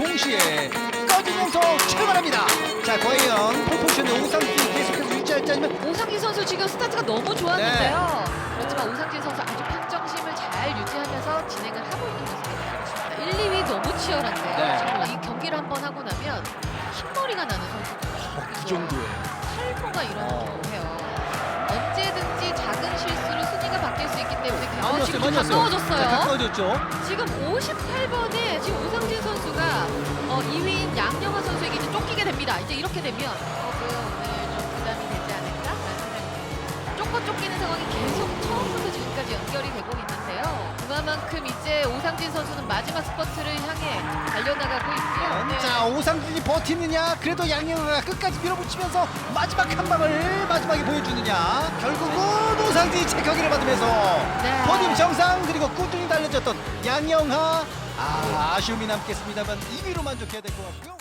동시에 꺼지면서 출발합니다. 자, 과연 포포션의 오상기 계속해서 유지할지 아니면 오상진 선수 지금 스타트가 너무 좋았는데요. 네. 그렇지만 오상진 선수 아주 평정심을 잘 유지하면서 진행을 하고 있는 모습입니다. 1, 2위 너무 치열한데요. 네. 정말 이 경기를 한번 하고 나면 흰머리가 나는 선수들. 그 정도예요. 탈모가 일어나는 어. 경우예요. 언제든지 작은 실수로 순위가 바뀔 수 있기 때문에 어, 왔어요, 지금 많이 좀 왔어요. 가까워졌어요. 자, 가까워졌죠. 지금 58번에 지금 됩니다. 이제 이렇게 되면 조금 오늘 좀 부담이 되지 않을까라는 생각이 듭니다. 쫓고 쫓기는 상황이 계속 처음부터 지금까지 연결이 되고 있는데요. 그만큼 이제 오상진 선수는 마지막 스퍼트를 향해 달려나가고 있고요. 네. 자, 오상진이 버티느냐? 그래도 양영아가 끝까지 밀어붙이면서 마지막 한 방을 마지막에 보여주느냐? 결국은 오상진이 체크기를 받으면서 네. 포디움 정상 그리고 꾸준히 달려졌던 양영하 아, 아쉬움이 남겠습니다만 2위로 만족해야 될 것 같고요.